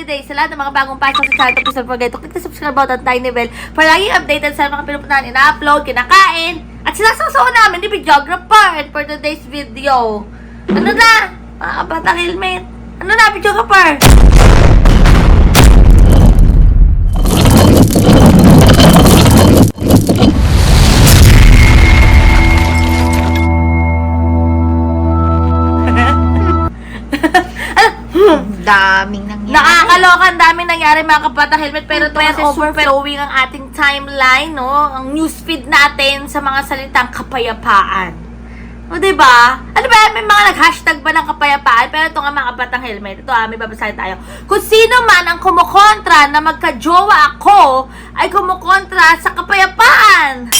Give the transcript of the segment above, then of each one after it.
everyday sa lahat ng mga bagong pasok sa channel. Please don't forget to click the subscribe button, tiny bell, para lagi updated sa mga pinupuntahan, ina-upload, kinakain, at sinasawsawa namin ni videographer and for today's video. Ano na? Mga kabatang helmet. Ano na, videographer? Nakakaloka, ang dami nangyari mga kabatang helmet. Pero ito kasi overflowing ang ating timeline, no? Ang newsfeed natin sa mga salitang kapayapaan. O, diba? Ano ba, may mga nag-hashtag ba ng kapayapaan? Pero ito nga mga kabatang helmet. Ito ah, may babasahin tayo. Kung sino man ang kumukontra na magka-jowa ako, ay kumukontra sa kapayapaan.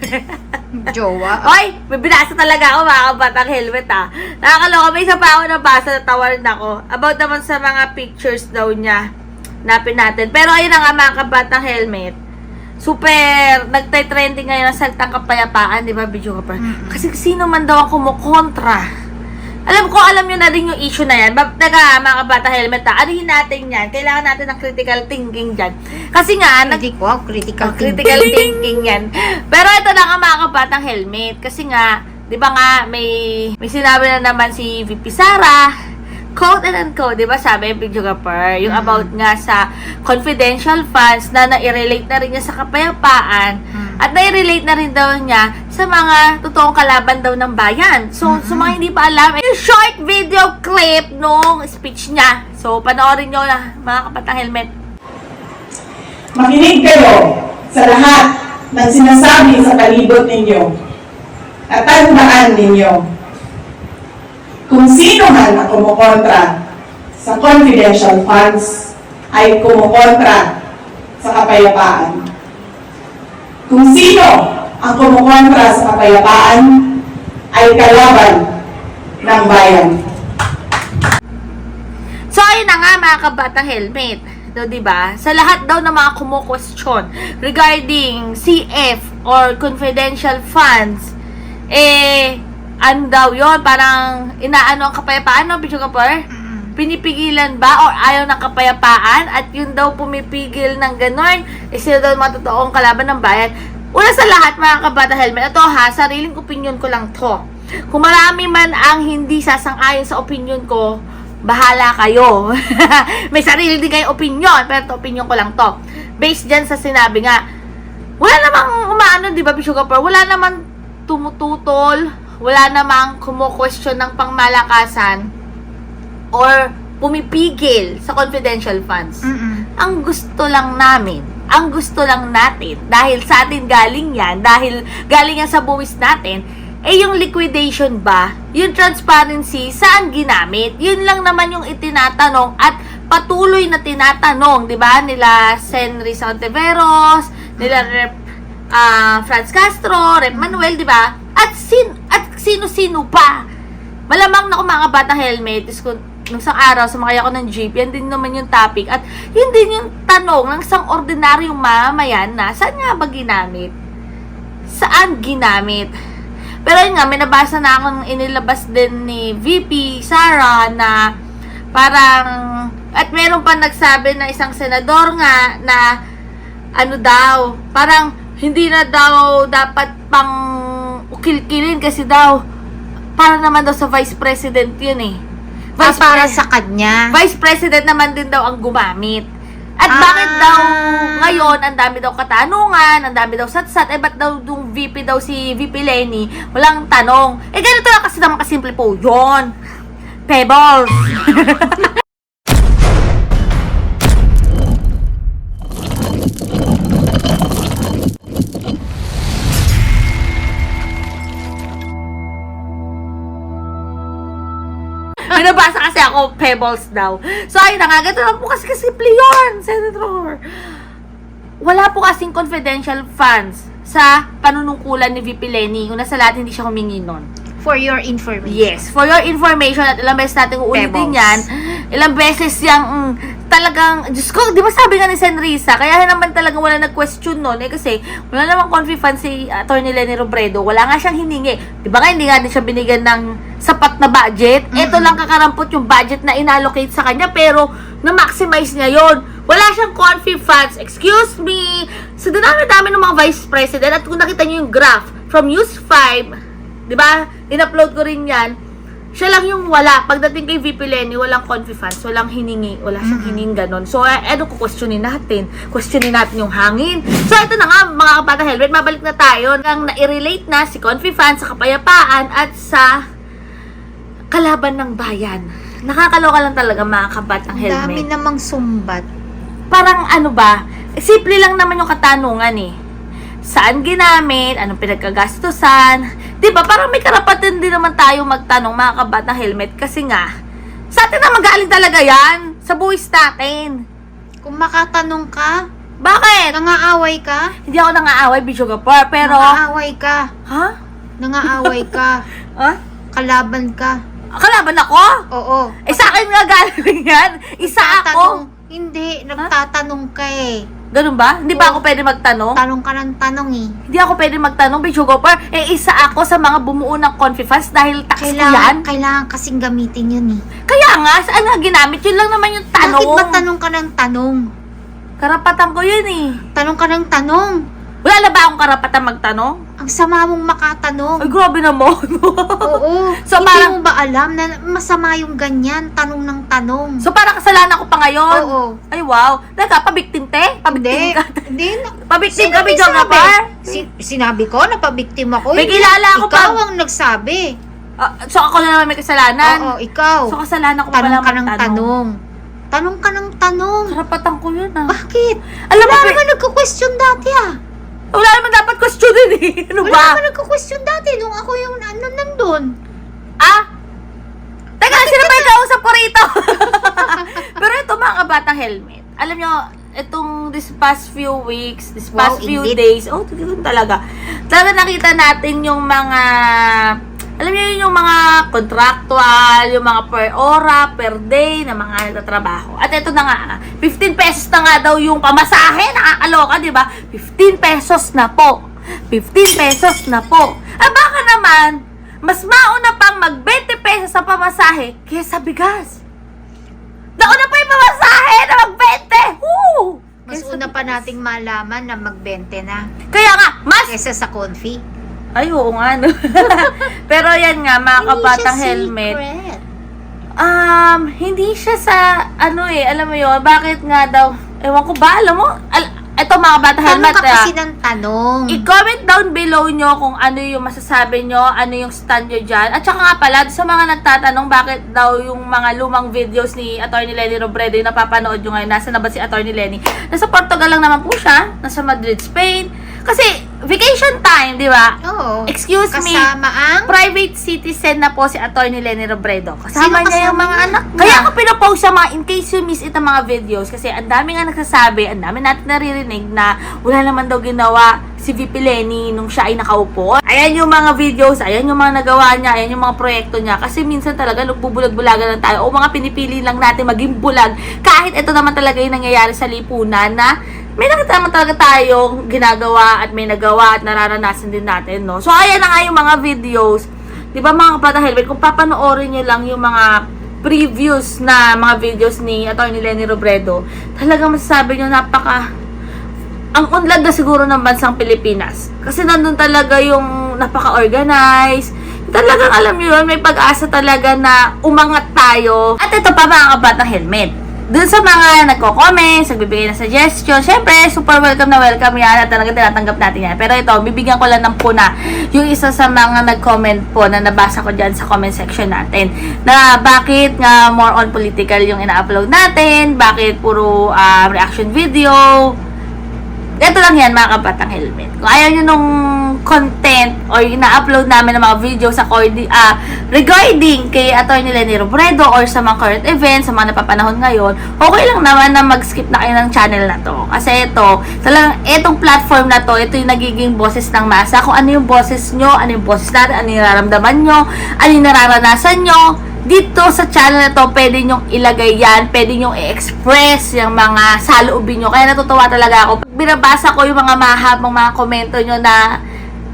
Jowa. Hoy, may binasa talaga ako mga kabatang helmet ah. Nakakaloka, may isa pa ako nabasa na tawa rin ako. About naman sa mga pictures daw niya. Napin natin. Pero ayun na nga mga kabatang helmet. Super, nagtay-trending ngayon ang salitang kapayapaan, di ba, video ka Kasi sino man daw ang kumukontra. Alam ko, alam nyo na rin yung issue na yan. Taga, mga kabata helmet ha. Anuhin natin yan. Kailangan natin ng critical thinking dyan. Kasi nga, nag ko, ah, critical, ang critical thinking yan. Pero ito lang ang mga kabatang helmet. Kasi nga, di ba nga, may, may sinabi na naman si VP Sara, quote and unquote, di ba sabi yung videographer, yung Mm. about nga sa confidential funds na nai-relate na rin niya sa kapayapaan Mm. at nai-relate na rin daw niya sa mga totoong kalaban daw ng bayan. So, sa mga hindi pa alam, yung short video clip nung speech niya. So, panoorin nyo na, mga kapatang helmet. Makinig kayo sa lahat ng sinasabi sa palibot ninyo. At tandaan ninyo, kung sino man ang kumukontra sa confidential funds ay kumukontra sa kapayapaan. Kung sino ang kumukontra sa kapayapaan ay kalaban ng bayan. So, ayun na nga mga kabatang helmet. Do, di ba? Sa lahat daw ng mga kumu-question regarding CF or confidential funds, eh, ano daw yon Parang inaano ang kapayapaan, no, Pichu Kapar? Pinipigilan ba or ayaw ng kapayapaan at yun daw pumipigil ng ganon, eh sila daw mga totoong kalaban ng bayan. Una sa lahat, mga kabata helmet, ito ha, sariling opinion ko lang to. Kung marami man ang hindi sasang-ayon sa opinion ko, bahala kayo. May sarili din kayong opinion, pero to opinion ko lang to. Based dyan sa sinabi nga, wala namang umaano, di ba, Sugar Pearl? Wala namang tumututol, wala namang kumu-question ng pangmalakasan or pumipigil sa confidential funds. Mm-mm. Ang gusto lang namin, ang gusto lang natin, dahil sa atin galing yan, dahil galing yan sa buwis natin, eh yung liquidation ba, yung transparency, saan ginamit? Yun lang naman yung itinatanong at patuloy na tinatanong, di ba? Nila Sen Risa Ontiveros, nila Rep ah, Franz Castro, Rep Manuel, di ba? At sin sino-sino pa. Malamang na mga batang helmet is kung nung isang araw, sumakay ako ng jeep, yan din naman yung topic. At yun din yung tanong ng isang ordinaryong mamamayan na saan nga ba ginamit? Saan ginamit? Pero yun nga, may nabasa na akong inilabas din ni VP Sara na parang, at meron pa nagsabi na isang senador nga na ano daw, parang hindi na daw dapat pang ukil-kilin kasi daw para naman daw sa vice president yun eh. Ah, Vice para Pre- sa kanya. Vice President naman din daw ang gumamit. At Ah. bakit daw ngayon ang dami daw katanungan, ang dami daw satsat, eh ba't daw yung VP daw si VP Lenny, walang tanong. Eh ganito lang kasi naman kasimple po, yon Pebbles. kasi ako, pebbles daw. So, ayun na nga, ganito lang po kasi kasimple yun, Senator. Wala po kasing confidential funds sa panunungkulan ni VP Lenny. Una sa lahat, hindi siya humingi nun. For your information. Yes, for your information at ilang beses natin uulitin Pebbles. yan, ilang beses yung mm, talagang, Diyos ko, di ba sabi nga ni Senrisa, kaya naman talagang wala nag-question nun, eh kasi wala namang confi si Atty. Lenny Robredo, wala nga siyang hiningi. Di ba nga, hindi nga din siya binigyan ng sapat na budget. Ito lang kakarampot yung budget na inallocate sa kanya, pero na-maximize niya yon wala siyang confi funds. Excuse me. So, dinami-dami ng mga vice president. At kung nakita niyo yung graph from News 5, di ba? In-upload ko rin yan. Siya lang yung wala. Pagdating kay VP Lenny, walang confi walang hiningi, wala siyang hining ganon. So, eh, ano ko questionin natin? Questionin natin yung hangin. So, ito na nga, mga kabata helmet, mabalik na tayo. Ang na-relate na si confi sa kapayapaan at sa kalaban ng bayan. Nakakaloka lang talaga mga kabatang Ang helmet dami namang sumbat. parang ano ba, simple lang naman yung katanungan eh. Saan ginamit? Anong pinagkagastusan? Di ba? Parang may karapatan din naman tayo magtanong mga kabat ng helmet kasi nga, sa atin na magaling talaga yan. Sa buwis natin. Kung makatanong ka, Bakit? nangaaway ka, Hindi ako nangaaway, Bisyo Gapar, pero... nangaaway ka, Ha? nangaaway ka, Ha? kalaban ka. Kalaban ako? Oo. Eh sa akin nga galing yan. Isa Tatanong, ako. hindi, nagtatanong ka eh. Ganun ba? Hindi ba ako pwede magtanong? Tanong ka ng tanong eh. Hindi ako pwede magtanong, Bisyo Gapar. Eh isa ako sa mga bumuo ng Confifans dahil tax ko yan. Kailangan, kailangan kasing gamitin yun eh. Kaya nga, saan nga ginamit? Yun lang naman yung tanong. Bakit ba tanong ka ng tanong? Karapatan ko yun eh. Tanong ka ng tanong. Wala na ba akong karapatan magtanong? Ang sama mong makatanong. Ay, grabe naman. Oo. So, Hindi parang- mo ba alam na masama yung ganyan? Tanong ng tanong. so, parang kasalanan ko pa ngayon? Oo. Ay, wow. Teka, pabiktim te? Pabiktim Hindi. ka? Hindi. Pabiktim Sino ka, Bidyo sabi? Gapar? Si- sinabi ko na pabiktim ako. May Hindi. kilala ako Ikaw pa- ang nagsabi. Ah, so, ako na naman may kasalanan? Oo, ikaw. So, kasalanan ko pa tanong pala ka ng tanong. Tanong ka ng tanong. Karapatan ko yun ah. Bakit? Alam mo, Wala pe- naman nagko-question dati ah. Wala naman dapat questionin eh. Ano Wala ba? naman nagko-question dati nung ako yung ano nandun. Ah? Teka, sino ba yung kausap ko rito? Pero ito mga kabatang helmet. Alam nyo, itong this past few weeks, this Wow, past few indeed. days, oh, talaga. Talaga nakita natin yung mga, alam nyo yun, yung mga contractual, yung mga per ora, per day na mga nagtatrabaho. At ito na nga, 15 pesos na nga daw yung pamasahe, nakakaloka, di ba? 15 pesos na po. 15 pesos na po. Ah, baka naman, mas mauna pang mag 20 pesos sa pamasahe kaysa bigas. Nauna pa yung pamasahe na mag 20! Woo! Mas una pa bigas. nating malaman na mag-20 na. Kaya nga, mas... Kesa sa confi. Ay, oo nga, no? Pero yan nga, mga Hindi kabatang helmet. secret. Um, hindi siya sa, ano eh, alam mo yun, bakit nga daw, ewan ko ba, alam mo, al- eto mga Tanong helmet, ka ah. kasi ng tanong. I-comment down below nyo kung ano yung masasabi nyo, ano yung stand nyo dyan. At saka nga pala, sa mga nagtatanong bakit daw yung mga lumang videos ni Atty. Lenny Robredo yung napapanood nyo ngayon, nasa na ba si Atty. Lenny? Nasa Portugal lang naman po siya, nasa Madrid, Spain. Kasi, vacation time, di ba? Oo. Excuse me. Kasama ang... Private citizen na po si Atty. Lenny Robredo. Kasama Sino niya yung kasama mga anak niya. Kaya ako pinapost siya mga in case you miss itong mga videos kasi ang dami nga nagsasabi, ang dami natin naririnig na wala naman daw ginawa si VP Lenny nung siya ay nakaupo. Ayan yung mga videos, ayan yung mga nagawa niya, ayan yung mga proyekto niya. Kasi minsan talaga nagbubulag-bulagan lang tayo o mga pinipili lang natin maging bulag kahit ito naman talaga yung nangyayari sa lipunan na may nakita naman talaga tayong ginagawa at may nagawa at nararanasan din natin, no? So, ayan na nga yung mga videos. Di ba mga kapatid helmet, kung papanoorin nyo lang yung mga previous na mga videos ni Atty. Lenny Robredo, talagang masasabi nyo napaka ang unlad na siguro ng bansang Pilipinas. Kasi nandun talaga yung napaka-organized. Talagang alam nyo yun, may pag-asa talaga na umangat tayo. At ito pa mga kabatang helmet. Dun sa mga nagko-comments, nagbibigay ng suggestion, syempre, super welcome na welcome yan at talaga tinatanggap natin yan. Pero ito, bibigyan ko lang ng puna yung isa sa mga nag-comment po na nabasa ko dyan sa comment section natin. Na bakit nga more on political yung ina-upload natin, bakit puro ah, reaction video, ito lang yan mga kabatang helmet. Kung ayaw nyo nung content or ina-upload namin ng mga video sa cordi- ah, regarding kay Atty. Lenny Robredo or sa mga current events, sa mga napapanahon ngayon, okay lang naman na mag-skip na kayo ng channel na to. Kasi ito, talagang itong platform na to, ito yung nagiging boses ng masa. Kung ano yung boses nyo, ano yung boses natin, ano yung nararamdaman nyo, ano yung nararanasan nyo, dito sa channel na to, pwede nyong ilagay yan, pwede nyong i-express yung mga saloobin nyo. Kaya natutuwa talaga ako. Binabasa ko yung mga mahabang mga komento nyo na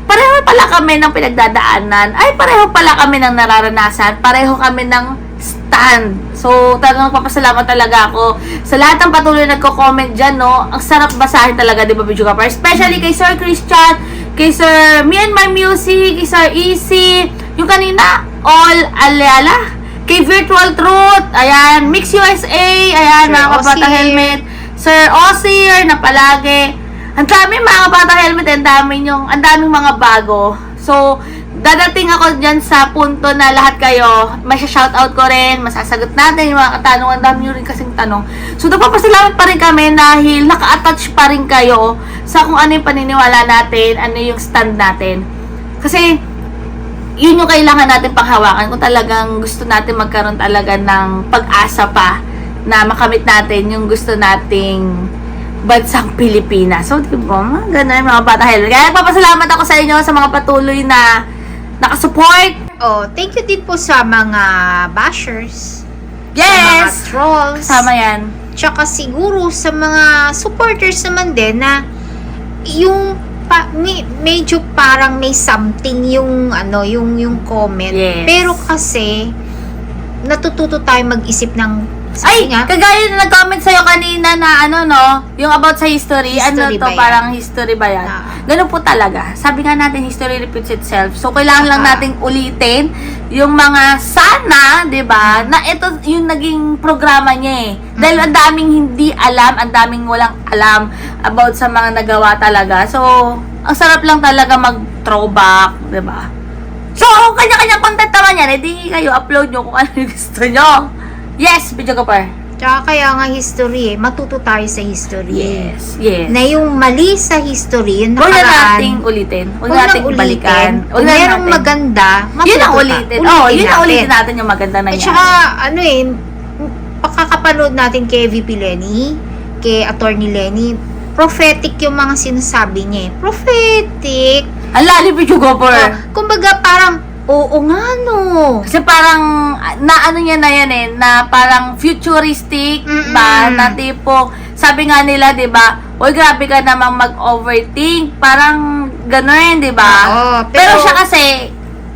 pareho pala kami ng pinagdadaanan. Ay, pareho pala kami ng nararanasan. Pareho kami ng stand. So, talagang papasalamat talaga ako sa lahat ng patuloy na nagko-comment dyan, no? Ang sarap basahin talaga, di ba, Bidyo Kapar? Especially kay Sir Christian, kay Sir Me and My Music, kay Sir Easy, yung kanina, All Aleala, kay Virtual Truth, ayan, Mix USA, ayan, Sir mga kabata helmet, Sir Osier, na palagi, ang dami mga kabata helmet, ang dami yung, ang daming mga bago. So, dadating ako dyan sa punto na lahat kayo, may shoutout ko rin, masasagot natin yung mga katanungan, ang dami nyo rin kasing tanong. So, nagpapasalamat pa rin kami dahil naka-attach pa rin kayo sa kung ano yung paniniwala natin, ano yung stand natin. Kasi, yun yung kailangan natin panghawakan kung talagang gusto natin magkaroon talaga ng pag-asa pa na makamit natin yung gusto nating bansang Pilipinas. So, di ba? Mga ganun mga bata. Kaya nagpapasalamat ako sa inyo sa mga patuloy na nakasupport. Oh, thank you din po sa mga bashers. Sa mga Yes! trolls. Kasama yan. Tsaka siguro sa mga supporters naman din na yung pa, me- medyo parang may something yung ano yung yung comment Yes. pero kasi natututo tayo mag-isip ng Ay, nga kagaya na nag-comment sa'yo kanina na ano no, yung about sa history, History ano to, ba yan? parang history ba yan? Ah. Ganun po talaga. Sabi nga natin, history repeats itself. So, kailangan lang Ah. nating ulitin yung mga sana, di ba, na ito yung naging programa niya eh. Dahil ang daming hindi alam, ang daming walang alam about sa mga nagawa talaga. So, ang sarap lang talaga mag-throwback, di ba? So, kanya-kanya content naman yan. Edi kayo, upload nyo kung ano yung gusto nyo. Yes, video ko pa. tsaka kaya nga history eh matuto tayo sa history eh. Yes, yes. na yung mali sa history yung Huwag na nakaraan nating ulitin. Huwag na nating ulitin. balikan. Huwag na merong maganda Yun ang matuto ulitin. Oo, yun ang ulitin natin yung maganda na At yan. saka, ano eh, pakakapanood natin kay VP Lenny, kay Attorney Lenny, prophetic yung mga sinasabi niya eh. Prophetic. Ang lalim video ko Oh, kumbaga parang, oo nga no. Kasi parang, na ano niya na yan eh, na parang futuristic, Mm-mm. ba, na tipo, sabi nga nila, di ba, Uy, grabe ka namang mag-overthink. Parang, gano'n, di ba? Oo, pero, pero- siya kasi,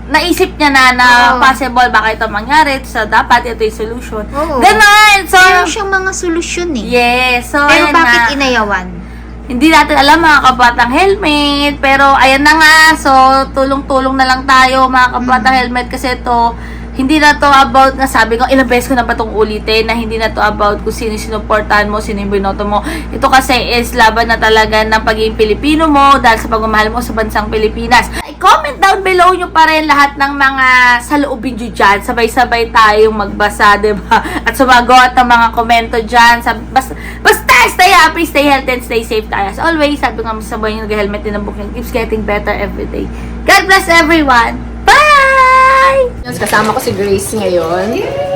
naisip niya na na Oo. possible baka ito mangyari, so dapat ito yung solution. Oo. Ganon! So, Meron siyang mga solusyon eh. yes. So, Pero ayan bakit na. inayawan? Hindi natin alam mga kabatang helmet, pero ayan na nga, so tulong-tulong na lang tayo mga kabatang Mm. helmet kasi ito, hindi na to about na sabi ko, ilang beses ko na ba itong ulitin, na hindi na to about kung sino sinuportahan mo, sino yung binoto mo. Ito kasi is laban na talaga ng pagiging Pilipino mo dahil sa pagmamahal mo sa bansang Pilipinas. I-comment down below nyo pa rin lahat ng mga saloobin nyo dyan. Sabay-sabay tayong magbasa, ba At sumagot ng mga komento dyan. Sab- basta, basta stay happy, stay healthy, and stay safe tayo. As always, sabi nga sa buhay nyo, nag-helmet din ang book nyo. Keeps getting better every day. God bless everyone! Bye! Kasama ko si Grace ngayon.